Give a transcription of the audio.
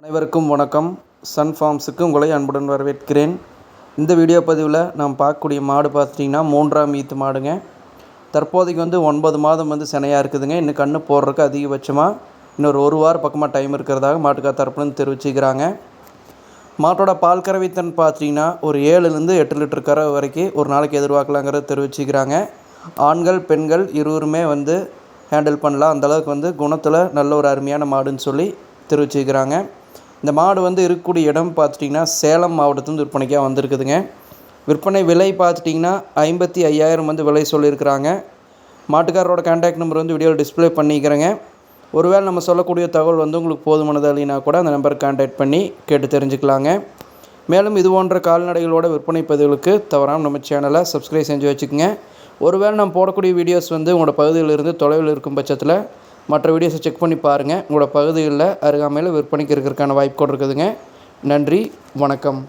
அனைவருக்கும் வணக்கம். சன் ஃபார்ம்ஸுக்கு உங்களை அன்புடன் வரவேற்கிறேன். இந்த வீடியோ பதிவில் நாம் பார்க்கக்கூடிய மாடு பார்த்துட்டிங்கன்னா மூன்றாம் ஈத்து மாடுங்க. தற்போதைக்கு வந்து ஒன்பது மாதம் வந்து சினையாக இருக்குதுங்க. இன்னும் கண்ணு போடுறதுக்கு அதிகபட்சமாக இன்னொரு ஒரு வாரம் பக்கமாக டைம் இருக்கிறதாக மாட்டுக்கார் தரப்புன்னு தெரிவிச்சுக்கிறாங்க. மாட்டோட பால் கறவைத்தன் பார்த்தீங்கன்னா ஒரு ஏழுலேருந்து எட்டு லிட்டர் கறவை வரைக்கும் ஒரு நாளைக்கு எதிர்பார்க்கலாங்கிறத தெரிவிச்சுக்கிறாங்க. ஆண்கள் பெண்கள் இருவருமே வந்து ஹேண்டில் பண்ணலாம். அந்தளவுக்கு வந்து குணத்தில் நல்ல ஒரு அருமையான மாடுன்னு சொல்லி தெரிவிச்சுக்கிறாங்க. இந்த மாடு வந்து இருக்கக்கூடிய இடம் பார்த்துட்டிங்கன்னா சேலம் மாவட்டத்துலேருந்து விற்பனைக்காக வந்திருக்குதுங்க. விற்பனை விலை பார்த்துட்டிங்கன்னா ஐம்பத்தி ஐயாயிரம் வந்து விலை சொல்லியிருக்கிறாங்க. மாட்டுக்காரரோட கான்டாக்ட் நம்பர் வந்து வீடியோவில் டிஸ்ப்ளே பண்ணிக்கிறேங்க. ஒருவேளை நம்ம சொல்லக்கூடிய தகவல் வந்து உங்களுக்கு போதுமானது இல்லைனா கூட அந்த நம்பருக்கு கான்டாக்ட் பண்ணி கேட்டு தெரிஞ்சுக்கலாங்க. மேலும் இது போன்ற கால்நடைகளோட விற்பனை பதிவுகளுக்கு தவறாமல் நம்ம சேனலை சப்ஸ்கிரைப் செஞ்சு வச்சுக்கோங்க. ஒருவேளை நம்ம போடக்கூடிய வீடியோஸ் வந்து உங்களோட பகுதியில் இருந்து தொலைவில் இருக்கும் பட்சத்தில் மற்ற வீடியோஸை செக் பண்ணி பாருங்கள் உங்களோட பகுதிகளில் அருகாமையில் விற்பனைக்கு இருக்கிறதுக்கான வாய்ப்பு கூட இருக்குதுங்க. நன்றி வணக்கம்.